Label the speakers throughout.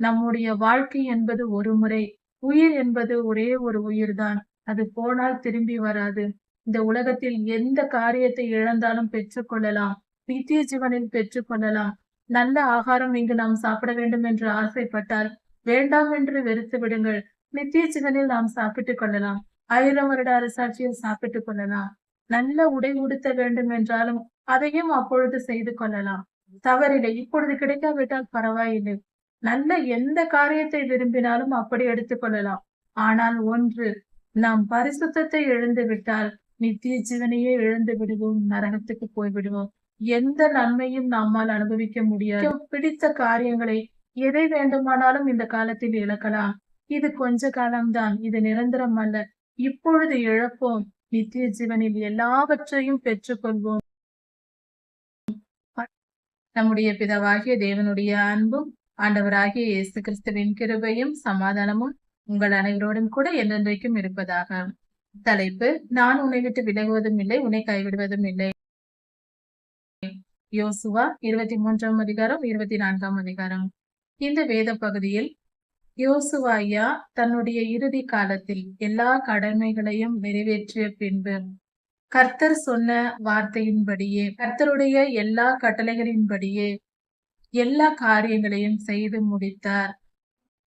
Speaker 1: நம்முடைய வாழ்க்கை என்பது ஒரு முறை உயிர் என்பது ஒரே ஒரு உயிர்தான். அது போனால் திரும்பி வராது. இந்த உலகத்தில் எந்த காரியத்தை இழந்தாலும் பெற்றுக்கொள்ளலாம் நித்திய ஜீவனில் பெற்றுக்கொள்ளலாம் நல்ல ஆகாரம் இங்கு நாம் சாப்பிட வேண்டும் என்று ஆசைப்பட்டால் வேண்டாம் என்று வெறுத்து விடுங்கள். நித்திய ஜீவனில் நாம் சாப்பிட்டுக் கொள்ளலாம். ஆயிரம் வருட அரசாட்சியில் சாப்பிட்டுக் கொள்ளலாம். நல்ல உடை உடுத்த வேண்டும் என்றாலும் அதையும் அப்பொழுது செய்து கொள்ளலாம். தவறில்லை. இப்பொழுது கிடைக்காவிட்டால் பரவாயில்லை. நல்ல எந்த காரியத்தை விரும்பினாலும் அப்படி எடுத்துக் கொள்ளலாம். ஆனால் ஒன்று நாம் பரிசுத்தத்தை இழந்து விட்டால் நித்திய ஜீவனையே இழந்து விடுவோம் நரகத்துக்கு போய்விடுவோம் எந்த நன்மையும் நம்மால் அனுபவிக்க முடியாது. பிடித்த காரியங்களை எதை வேண்டுமானாலும் இந்த காலத்தில் இழக்கலாம். இது கொஞ்ச காலம்தான் இது நிரந்தரம் அல்ல. இப்பொழுது இழப்போம் நித்திய ஜீவனில் எல்லாவற்றையும் பெற்றுக்கொள்வோம். நம்முடைய பிதவாகிய தேவனுடைய அன்பும் ஆண்டவராகிய இயேசு கிறிஸ்துவின் கிருபையும் சமாதானமும் உங்கள் அனைவரோடும் கூட என்றென்றைக்கும் இருப்பதாக. தலைப்பு நான் உன்னை விட்டு விலகுவதும் இல்லை உன்னை கைவிடுவதும் இல்லை. யோசுவா இருபத்தி மூன்றாம் அதிகாரம் இருபத்தி நான்காம் அதிகாரம். இந்த வேத பகுதியில் யோசுவாயா தன்னுடைய இறுதி காலத்தில் எல்லா கடமைகளையும் நிறைவேற்றிய பின்பு கர்த்தர் சொன்ன வார்த்தையின்படியே கர்த்தருடைய எல்லா கட்டளைகளின்படியே எல்லா காரியங்களையும் செய்து முடித்தார்.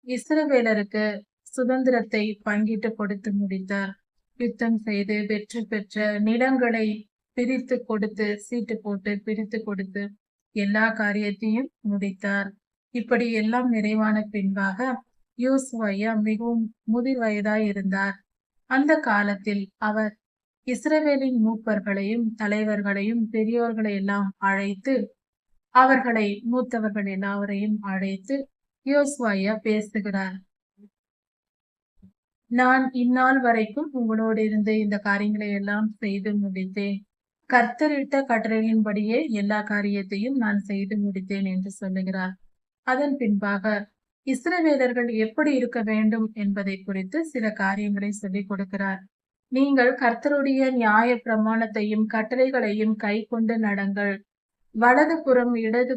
Speaker 1: இஸ்ரவேலருக்கு சுதந்திரத்தை பங்கிட்டு கொடுத்து முடித்தார். யுத்தம் செய்து வெற்றி பெற்ற நிலங்களை பிரித்து கொடுத்து சீட்டு போட்டு பிரித்து கொடுத்து எல்லா காரியத்தையும் முடித்தார். இப்படி எல்லாம் நிறைவான பின்பாக யூசுவையா மிகவும் முதிர் வயதாய் இருந்தார். அந்த காலத்தில் அவர் இஸ்ரவேலின் மூப்பர்களையும் தலைவர்களையும் பெரியோர்களை எல்லாம் அழைத்து அவர்களை மூத்தவர்கள் எல்லாவரையும் அழைத்து யோசுவாயா பேசுகிறார். நான் இந்நாள் வரைக்கும் உங்களோடு இருந்து இந்த காரியங்களை எல்லாம் செய்து முடித்தேன். கர்த்தரிட்ட கட்டளையின்படியே எல்லா காரியத்தையும் நான் செய்து முடித்தேன் என்று சொல்லுகிறார். அதன் பின்பாக இஸ்ரவேலர்கள் எப்படி இருக்க வேண்டும் என்பதை குறித்து சில காரியங்களை சொல்லிக் கொடுக்கிறார். நீங்கள் கர்த்தருடைய நியாய பிரமாணத்தையும் கட்டளைகளையும் கை கொண்டு நடங்கள். வலது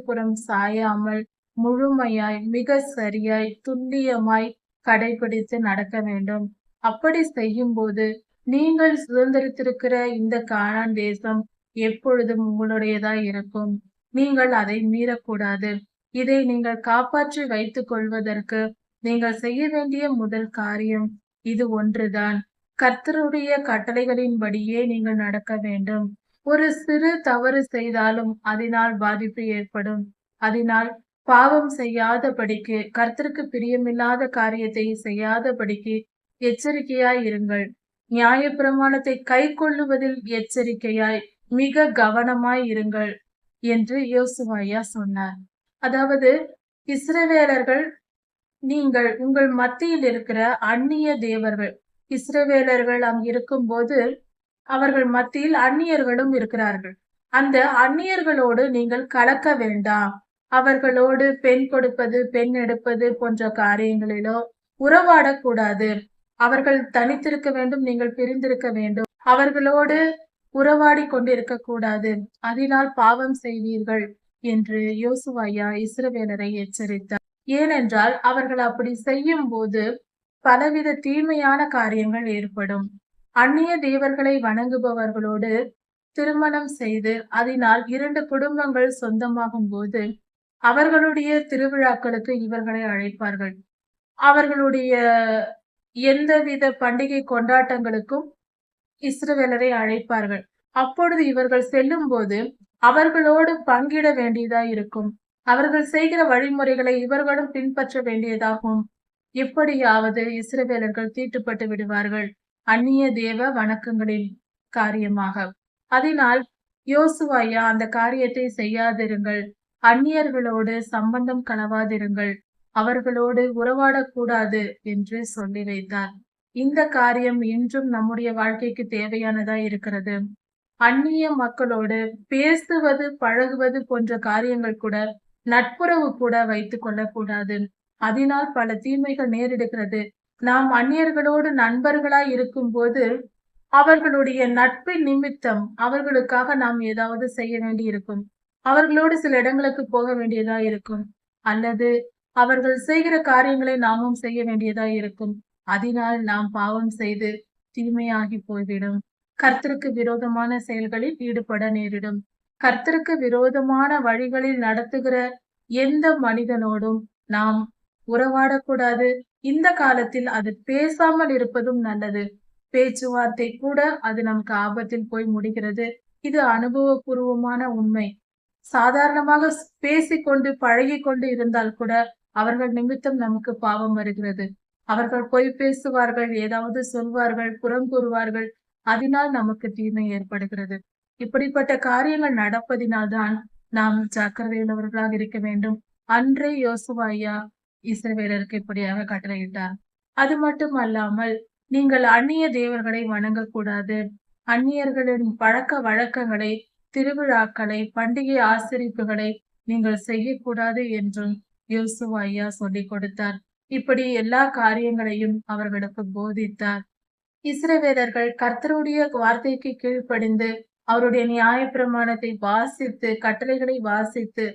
Speaker 1: புறம் சாயாமல் முழுமையாய் மிக சரியாய் துல்லியமாய் கடைபிடித்து நடக்க வேண்டும். அப்படி செய்யும் போது நீங்கள் சுதந்திரித்திருக்கிற இந்த காணான் தேசம் எப்பொழுதும் உங்களுடையதாய் இருக்கும். நீங்கள் அதை மீறக்கூடாது. இதை நீங்கள் காப்பாற்றி வைத்துக் கொள்வதற்கு நீங்கள் செய்ய வேண்டிய முதல் காரியம் இது ஒன்றுதான். கர்த்தருடைய கட்டளைகளின்படியே நீங்கள் நடக்க வேண்டும். ஒரு சிறு தவறு செய்தாலும் அதனால் பாதிப்பு ஏற்படும். அதனால் பாவம் செய்யாதபடிக்கு கர்த்தருக்கு பிரியமில்லாத காரியத்தை செய்யாதபடிக்கு எச்சரிக்கையாய் இருங்கள். நியாய பிரமாணத்தை கை கொள்ளுவதில் எச்சரிக்கையாய் மிக கவனமாய் இருங்கள் என்று யோசுவாயா சொன்னார். அதாவது இஸ்ரவேலர்கள் நீங்கள் உங்கள் மத்தியில் இருக்கிற அந்நிய தேவர்கள் இஸ்ரவேலர்கள் அங்கிருக்கும் போது அவர்கள் மத்தியில் அந்நியர்களும் இருக்கிறார்கள். அந்த அந்நியர்களோடு நீங்கள் கலக்க வேண்டாம். அவர்களோடு பெண் கொடுப்பது பெண் எடுப்பது போன்ற காரியங்களிலோ உறவாடக்கூடாது அவர்கள் தனித்திருக்க வேண்டும் நீங்கள் பிரிந்திருக்க வேண்டும். அவர்களோடு உறவாடி கொண்டிருக்க கூடாது. அதனால் பாவம் செய்வீர்கள் என்று யோசுவாயா இஸ்ரவேலரை எச்சரித்தார். ஏனென்றால் அவர்கள் அப்படி செய்யும் போது பலவித தீமையான காரியங்கள் ஏற்படும். அந்நிய தேவர்களை வணங்குபவர்களோடு திருமணம் செய்து அதனால் இரண்டு குடும்பங்கள் சொந்தமாகும் போது அவர்களுடைய திருவிழாக்களுக்கு இவர்களை அழைப்பார்கள். அவர்களுடைய எந்தவித பண்டிகை கொண்டாட்டங்களுக்கும் இஸ்ரவேலரை அழைப்பார்கள். அப்பொழுது இவர்கள் செல்லும் போது அவர்களோடு பங்கிட வேண்டியதா இருக்கும். அவர்கள் செய்கிற வழிமுறைகளை இவர்களும் பின்பற்ற வேண்டியதாகும். எப்படியாவது இஸ்ரவேலர்கள் தீட்டுப்பட்டு விடுவார்கள். அந்நிய தேவ வணக்கங்களின் காரியமாக. அதனால் யோசுவாயா அந்த காரியத்தை செய்யாதிருங்கள். அந்நியர்களோடு சம்பந்தம் கலவாதிருங்கள். அவர்களோடு உறவாடக்கூடாது என்று சொல்லி வைத்தார். இந்த காரியம் இன்றும் நம்முடைய வாழ்க்கைக்கு தேவையானதா இருக்கிறது? அந்நிய மக்களோடு பேசுவது பழகுவது போன்ற காரியங்கள் கூட நட்புறவு கூட வைத்துக் கொள்ளக்கூடாது. அதனால் பல தீமைகள் நேரிடுகிறது. நாம் அந்நியர்களோடு நண்பர்களாய் இருக்கும் போது அவர்களுடைய நட்பின் நிமித்தம் அவர்களுக்காக நாம் ஏதாவது செய்ய வேண்டி இருக்கும் அவர்களோடு சில இடங்களுக்கு போக வேண்டியதா இருக்கும். அல்லது அவர்கள் செய்கிற காரியங்களை நாமும் செய்ய வேண்டியதா இருக்கும். அதனால் நாம் பாவம் செய்து தீமையாகி போய்விடும். கர்த்தருக்கு விரோதமான செயல்களில் ஈடுபட நேரிடும். கர்த்தருக்கு விரோதமான வழிகளில் நடத்துகிற எந்த மனிதனோடும் நாம் உறவாடக்கூடாது. இந்த காலத்தில் அது பேசாமல் இருப்பதும் நல்லது. பேச்சுவார்த்தை கூட அது நமக்கு ஆபத்தில் போய் முடிகிறது. இது அனுபவபூர்வமான உண்மை. சாதாரணமாக பேசிக்கொண்டு பழகி கொண்டு இருந்தால் கூட அவர்கள் நிமித்தம் நமக்கு பாவம் வருகிறது. அவர்கள் பொய் பேசுவார்கள் ஏதாவது சொல்வார்கள் புறம் கூறுவார்கள். அதனால் நமக்கு தீமை ஏற்படுகிறது. இப்படிப்பட்ட காரியங்கள் நடப்பதினால்தான் நாம் ஜாக்கிரதையுள்ளவர்களாக இருக்க வேண்டும். அன்றே யோசுவாயா இஸ்ரவேலருக்கு இப்படியாக கட்டளையிட்டார். அது மட்டும் அல்லாமல் நீங்கள் அந்நிய தேவர்களை வணங்கக்கூடாது. அந்நியர்களின் பழக்க வழக்கங்களை திருவிழாக்களை பண்டிகை ஆசிரிப்புகளை நீங்கள் செய்யக்கூடாது என்றும் யோசுவா ஐயா சொல்லிக் கொடுத்தார். இப்படி எல்லா காரியங்களையும் அவர்களுக்கு போதித்தார். இஸ்ரவேலர்கள் கர்த்தருடைய வார்த்தைக்கு கீழ்ப்படிந்து அவருடைய நியாய பிரமாணத்தை வாசித்து கட்டளைகளை வாசித்து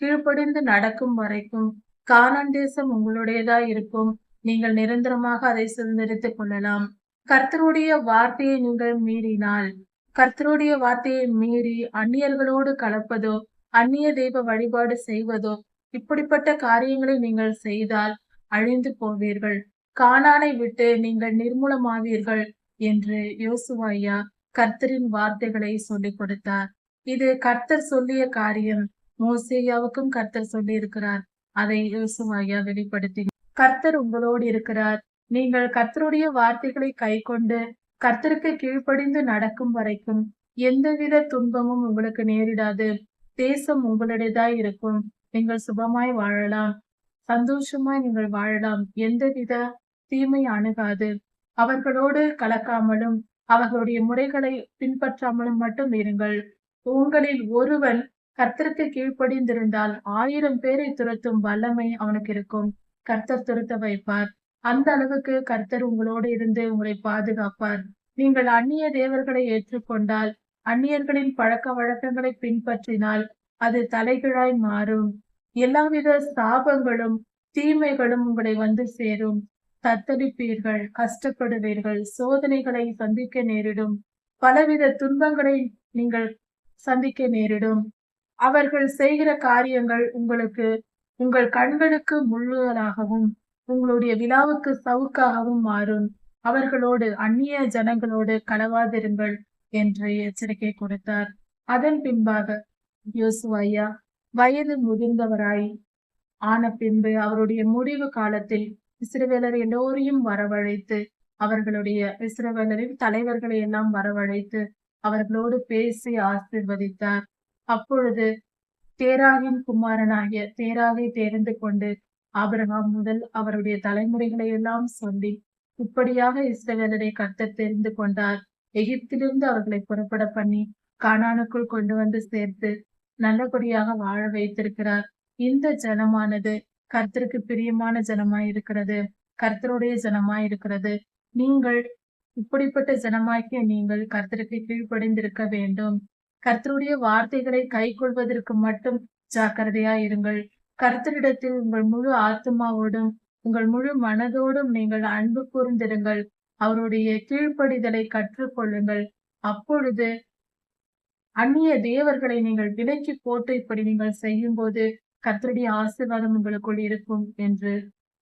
Speaker 1: கீழ்ப்படிந்து நடக்கும் வரைக்கும் கானான் தேசம் உங்களுடையதா இருக்கும். நீங்கள் நிரந்தரமாக அதை சுதந்திரித்துக் கொள்ளலாம். கர்த்தருடைய வார்த்தையை நீங்கள் மீறினால் கர்த்தருடைய வார்த்தையை மீறி அந்நியர்களோடு கலப்பதோ அந்நிய தெய்வ வழிபாடு செய்வதோ இப்படிப்பட்ட காரியங்களை நீங்கள் செய்தால் அழிந்து போவீர்கள். கானானை விட்டு நீங்கள் நிர்மூலமாவீர்கள் என்று யோசுவாயா கர்த்தரின் வார்த்தைகளை சொல்லிக் கொடுத்தார். இது கர்த்தர் சொல்லிய காரியம். மோசேயாவுக்கும் கர்த்தர் சொல்லி இருக்கிறார் அதை யோசுவாயா வெளிப்படுத்தி கர்த்தர் உங்களோடு இருக்கிறார். நீங்கள் கர்த்தருடைய வார்த்தைகளை கை கொண்டு கர்த்தருக்கு கீழ்ப்படிந்து நடக்கும் வரைக்கும் எந்தவித துன்பமும் உங்களுக்கு நேரிடாது. தேசம் உங்களுடையதாய் இருக்கும். நீங்கள் சுபமாய் வாழலாம். சந்தோஷமாய் நீங்கள் வாழலாம். எந்தவித தீமை அணுகாது. அவர்களோடு கலக்காமலும் அவர்களுடைய முறைகளை பின்பற்றாமலும் மட்டும் இருங்கள். உங்களில் ஒருவன் கர்த்தருக்கு கீழ்ப்படிந்திருந்தால் ஆயிரம் பேரை துரத்தும் வல்லமை அவனுக்கு இருக்கும். கர்த்தர் துரத்த வைப்பார். அந்த அளவுக்கு கர்த்தர் உங்களோடு இருந்து உங்களை பாதுகாப்பார். நீங்கள் அந்நிய தேவர்களை ஏற்றுக்கொண்டால் அந்நியர்களின் பழக்க வழக்கங்களை பின்பற்றினால் அது தலைகீழாய் மாறும். எல்லாவித சாபங்களும் தீமைகளும் உங்களை வந்து சேரும். தத்தளிப்பீர்கள் கஷ்டப்படுவீர்கள் சோதனைகளை சந்திக்க நேரிடும். பலவித துன்பங்களை நீங்கள் சந்திக்க நேரிடும். அவர்கள் செய்கிற காரியங்கள் உங்களுக்கு உங்கள் கண்களுக்கு முள்ளுகளாகவும் உங்களுடைய விழாவுக்கு சவுக்காகவும் மாறும். அவர்களோடு அந்நிய ஜனங்களோடு கலவாதிருங்கள் என்று எச்சரிக்கை கொடுத்தார். அதன் பின்பாக யோசுவையா வயது முதிர்ந்தவராய் ஆன பின்பு அவருடைய முடிவு காலத்தில் இஸ்ரவேலர் எல்லோரையும் வரவழைத்து அவர்களுடைய இஸ்ரவேலரின் தலைவர்களை எல்லாம் வரவழைத்து அவர்களோடு பேசி ஆசிர்வதித்தார். அப்பொழுது தேராகின் குமாரனாகிய தேராகை தேர்ந்து கொண்டு ஆபிரகாம் முதல் அவருடைய தலைமுறைகளை எல்லாம் சொல்லி இப்படியாக இஸ்ரவேலரை கர்த்தர் தெரிந்து கொண்டார். எகிப்திலிருந்து அவர்களை புறப்பட பண்ணி கானானுக்குள் கொண்டு வந்து சேர்த்து நல்லபடியாக வாழ வைத்திருக்கிறார். இந்த ஜனமானது கர்த்தருக்கு பிரியமான ஜனமாய் இருக்கிறது கர்த்தருடைய ஜனமாய் இருக்கிறது நீங்கள் இப்படிப்பட்ட ஜனமாக்கிய நீங்கள் கர்த்தருக்கு கீழ்ப்படைந்திருக்க வேண்டும். கர்த்தருடைய வார்த்தைகளை கை கொள்வதற்கு மட்டும் ஜாக்கிரதையா இருங்கள். கர்த்தரிடத்தில் உங்கள் முழு ஆத்மாவோடும் உங்கள் முழு மனதோடும் நீங்கள் அன்பு கூர்ந்திருங்கள். அவருடைய கீழ்ப்படிதலை கற்றுக்கொள்ளுங்கள். அப்பொழுது அந்நிய தேவர்களை நீங்கள் விலக்கி போட்டு இப்படி நீங்கள் செய்யும் போது கர்த்தருடைய ஆசீர்வாதம் உங்களுக்குள் இருக்கும் என்று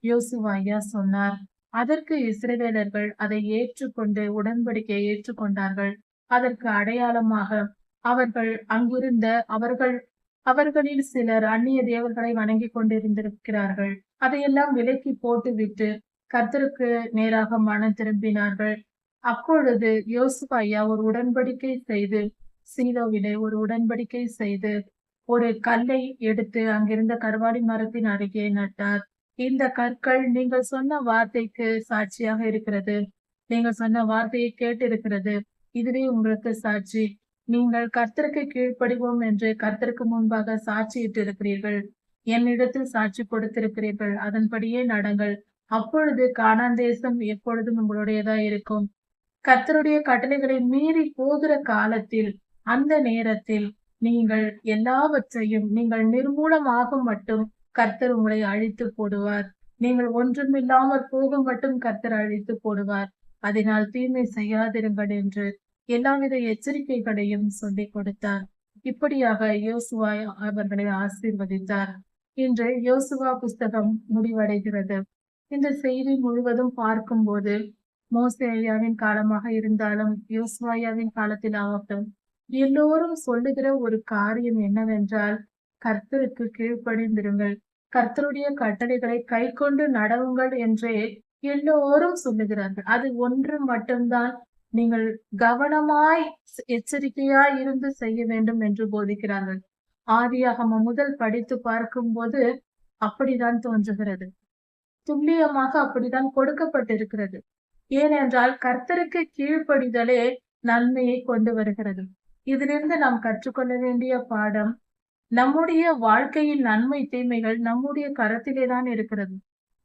Speaker 1: யோசுவாயா சொன்னார். அதற்கு இஸ்ரேலர்கள் அதை ஏற்றுக்கொண்டு உடன்படிக்கையை ஏற்றுக்கொண்டார்கள். அதற்கு அடையாளமாக அவர்கள் அங்கிருந்த அவர்கள் அவர்களில் சிலர் அந்நிய தேவர்களை வணங்கி கொண்டிருந்திருக்கிறார்கள். அதையெல்லாம் விலக்கி போட்டுவிட்டு கர்த்தருக்கு நேராக மனம் திரும்பினார்கள். அப்பொழுது யோசுபாயா ஐயா ஒரு உடன்படிக்கை செய்து சீலோவிலே ஒரு உடன்படிக்கை செய்து ஒரு கல்லை எடுத்து அங்கிருந்த கருவாடி மரத்தின் அருகே நட்டார். இந்த கற்கள் நீங்கள் சொன்ன வார்த்தைக்கு சாட்சியாக இருக்கிறது. நீங்கள் சொன்ன வார்த்தையை கேட்டிருக்கிறது. இதுவே உங்களுக்கு சாட்சி. நீங்கள் கர்த்தருக்கு கீழ்ப்படிவோம் என்று கர்த்தருக்கு முன்பாக சாட்சியிட்டு இருக்கிறீர்கள் என்னிடத்தில் சாட்சி கொடுத்திருக்கிறீர்கள். அதன்படியே நடங்கள். அப்பொழுது கானான் தேசம் எப்பொழுதும் உங்களுடையதா இருக்கும். கர்த்தருடைய கட்டளைகளை மீறி போகிற காலத்தில் அந்த நேரத்தில் நீங்கள் எல்லாவற்றையும் நீங்கள் நிர்மூலமாகும் மட்டும் கர்த்தர் உங்களை அழித்து போடுவார். நீங்கள் ஒன்றுமில்லாமற் போகும் மட்டும் கர்த்தர் அழித்து போடுவார். அதனால் தீமை செய்யாதிருங்கள் என்று எல்லாவித எச்சரிக்கைகளையும் சொல்லிக் கொடுத்தார். இப்படியாக யோசுவா அவர்களை ஆசீர்வதித்தார். இன்று யோசுவா புஸ்தகம் முடிவடைகிறது. இந்த செய்தி முழுவதும் பார்க்கும்போது மோசேயாவின் காலமாக இருந்தாலும் யோசுவாயாவின் காலத்தில் ஆகட்டும் எல்லோரும் சொல்லுகிற ஒரு காரியம் என்னவென்றால் கர்த்தருக்கு கீழ்ப்படிந்திருங்கள். கர்த்தருடைய கட்டளைகளை கை கொண்டு நடவுங்கள் என்றே எல்லோரும் சொல்லுகிறார்கள். அது ஒன்று மட்டும்தான் நீங்கள் கவனமாய் எச்சரிக்கையாய் இருந்து செய்ய வேண்டும் என்று போதிக்கிறார்கள். ஆதியாகம முதல் படித்து பார்க்கும் போது அப்படிதான் தோன்றுகிறது. துல்லியமாக அப்படிதான் கொடுக்கப்பட்டிருக்கிறது. ஏனென்றால் கர்த்தருக்கு கீழ்ப்படிதலே நன்மையை கொண்டு வருகிறது. இதிலிருந்து நாம் கற்றுக்கொள்ள வேண்டிய பாடம் நம்முடைய வாழ்க்கையின் நன்மை தீமைகள் நம்முடைய கரத்திலே தான் இருக்கிறது.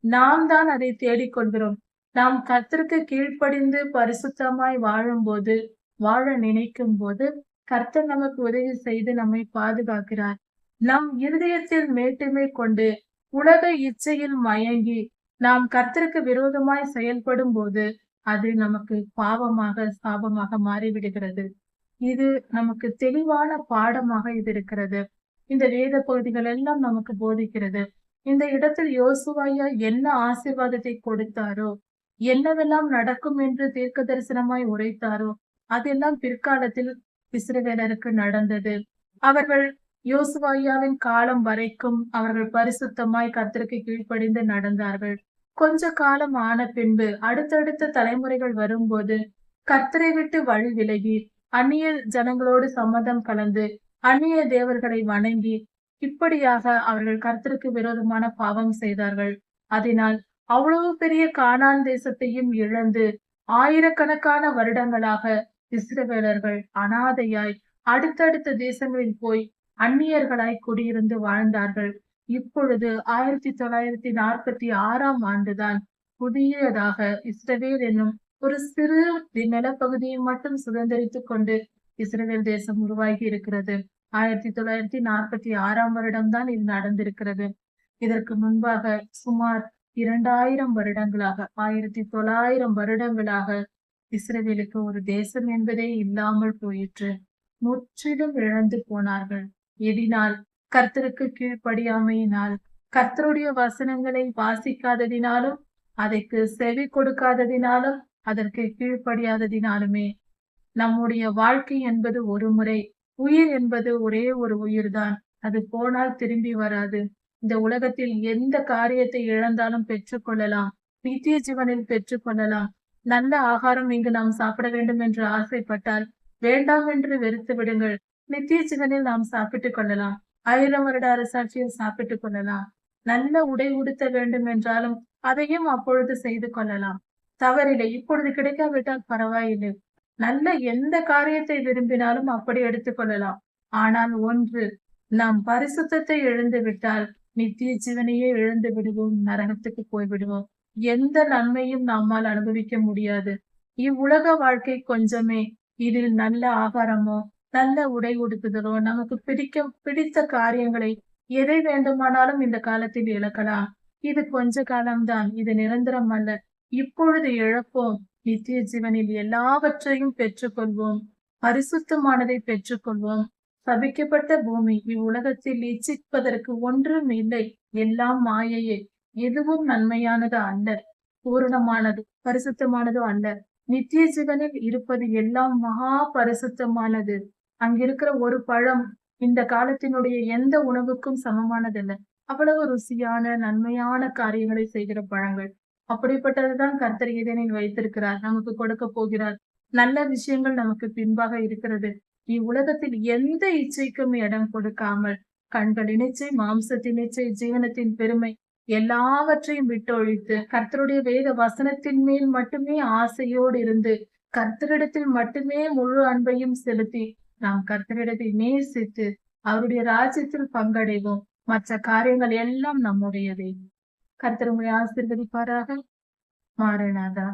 Speaker 1: நாம் தான் அதை தேடிக்கொள்கிறோம். நாம் கர்த்தருக்கு கீழ்ப்படிந்து பரிசுத்தமாய் வாழும்போது வாழ நினைக்கும் போது கர்த்தர் நமக்கு உதவி செய்து நம்மை பாதுகாக்கிறார். நம் இருதயத்தில் மேட்டுமை கொண்டு உலக இச்சையில் மயங்கி நாம் கர்த்தருக்கு விரோதமாய் செயல்படும் போது அது நமக்கு பாவமாக சாபமாக மாறிவிடுகிறது. இது நமக்கு தெளிவான பாடமாக இது இருக்கிறது. இந்த வேத பகுதிகள் எல்லாம் நமக்கு போதிக்கிறது. இந்த இடத்தில் யோசுவாயா என்ன ஆசிர்வாதத்தை கொடுத்தாரோ என்னவெல்லாம் நடக்கும் என்று தீர்க்க தரிசனமாய் உரைத்தாரோ அதெல்லாம் பிற்காலத்தில் இஸ்ரவேலருக்கு நடந்தது. அவர்கள் யோசுவாயாவின் காலம் வரைக்கும் அவர்கள் பரிசுத்தமாய் கர்த்தருக்கு கீழ்ப்படிந்து நடந்தார்கள். கொஞ்ச காலம் ஆன பின்பு அடுத்தடுத்த தலைமுறைகள் வரும்போது கர்த்தரை விட்டு வழி விலகி அந்நிய ஜனங்களோடு சம்மதம் கலந்து அந்நிய தேவர்களை வணங்கி இப்படியாக அவர்கள் கர்த்தருக்கு விரோதமான பாவம் செய்தார்கள். அதனால் அவ்வளவு பெரிய கானான் தேசத்தையும் இழந்து ஆயிரக்கணக்கான வருடங்களாக இஸ்ரவேலர்கள் அனாதையாய் அடுத்தடுத்த தேசங்களில் போய் அந்நியர்களாய் குடியிருந்து வாழ்ந்தார்கள். இப்பொழுது ஆயிரத்தி தொள்ளாயிரத்தி நாற்பத்தி ஆறாம் ஆண்டுதான் புதியதாக இஸ்ரவேல் என்னும் ஒரு சிறு நிலப்பகுதியை மட்டும் சுதந்திரித்துக் கொண்டு இஸ்ரேல் தேசம் உருவாகி இருக்கிறது. ஆயிரத்தி தொள்ளாயிரத்தி நாற்பத்தி ஆறாம் வருடம்தான் இது நடந்திருக்கிறது. இதற்கு முன்பாக சுமார் இரண்டாயிரம் வருடங்களாக ஆயிரத்தி தொள்ளாயிரம் வருடங்களாக இஸ்ரேலுக்கு ஒரு தேசம் என்பதே இல்லாமல் போயிற்று. முற்றிலும் இழந்து போனார்கள். எதினால் கர்த்தருக்கு கீழ்ப்படியாமையினால் கர்த்தருடைய வசனங்களை வாசிக்காததினாலும் அதற்கு செவி கொடுக்காததினாலும் அதற்கு கீழ்ப்படியாததினாலுமே. நம்முடைய வாழ்க்கை என்பது ஒரு முறை உயிர் என்பது ஒரே ஒரு உயிர்தான். அது போனால் திரும்பி வராது. இந்த உலகத்தில் எந்த காரியத்தை இழந்தாலும் பெற்றுக்கொள்ளலாம் நித்திய ஜீவனில் பெற்றுக்கொள்ளலாம் நல்ல ஆகாரம் இங்கு நாம் சாப்பிட வேண்டும் என்று ஆசைப்பட்டால் வேண்டாம் என்று வெறுத்து விடுங்கள். நித்திய ஜீவனில் நாம் சாப்பிட்டுக் கொள்ளலாம். ஆயிரம் வருட அரசாட்சியில் சாப்பிட்டுக் கொள்ளலாம். நல்ல உடை உடுத்த வேண்டும் என்றாலும் அதையும் அப்பொழுது செய்து கொள்ளலாம். தவறில்லை. இப்பொழுது கிடைக்காவிட்டால் பரவாயில்லை. நல்ல எந்த காரியத்தை விரும்பினாலும் அப்படி எடுத்துக்கொள்ளலாம் ஆனால் ஒன்று நாம் பரிசுத்தத்தை எழுந்து விட்டால் நித்திய ஜீவனையே இழந்து விடுவோம் நரகத்துக்கு போய்விடுவோம் எந்த நன்மையும் நம்மால் அனுபவிக்க முடியாது. இவ்வுலக வாழ்க்கை கொஞ்சமே. இதில் நல்ல ஆகாரமோ நல்ல உடை உடுத்துதலோ நமக்கு பிடிக்க பிடித்த காரியங்களை எதை வேண்டுமானாலும் இந்த காலத்தில் இழக்கலாம். இது கொஞ்ச காலம்தான். இது நிரந்தரம் அல்ல. இப்பொழுது இழப்போம். நித்திய ஜீவனில் எல்லாவற்றையும் பெற்றுக்கொள்வோம். பரிசுத்தமானதை பெற்றுக்கொள்வோம். சபிக்கப்பட்ட பூமி இவ்வுலகத்தில் இச்சிப்பதற்கு ஒன்றும் இல்லை. எல்லாம் மாயையே. எதுவும் நன்மையானது அல்ல பூரணமானது பரிசுத்தமானது அல்ல நித்திய ஜீவனில் இருப்பது எல்லாம் மகா பரிசுத்தமானது. அங்கிருக்கிற ஒரு பழம் இந்த காலத்தினுடைய எந்த உணவுக்கும் சமமானதல்ல. அவ்வளவு ருசியான நன்மையான காரியங்களை செய்கிற பழங்கள். அப்படிப்பட்டதுதான் கர்த்தர் இதனில் வைத்திருக்கிறார். நமக்கு கொடுக்க போகிறார். நல்ல விஷயங்கள் நமக்கு பின்பாக இருக்கிறது. இவ்வுலகத்தில் எந்த இச்சைக்கும் இடம் கொடுக்காமல் கண்களின் இச்சை மாம்சத்தின் இச்சை ஜீவனத்தின் பெருமை எல்லாவற்றையும் விட்டொழித்து கர்த்தருடைய வேத வசனத்தின் மேல் மட்டுமே ஆசையோடு இருந்து கர்த்தரிடத்தில் மட்டுமே முழு அன்பையும் செலுத்தி நாம் கர்த்தரிடத்தை நேசித்து அவருடைய ராஜ்யத்தில் பங்கடைவோம். மற்ற காரியங்கள் எல்லாம் நம்முடையதே. கர்த்தர் உங்களை ஆசிர்வதிப்பாராக. மாறனாதா.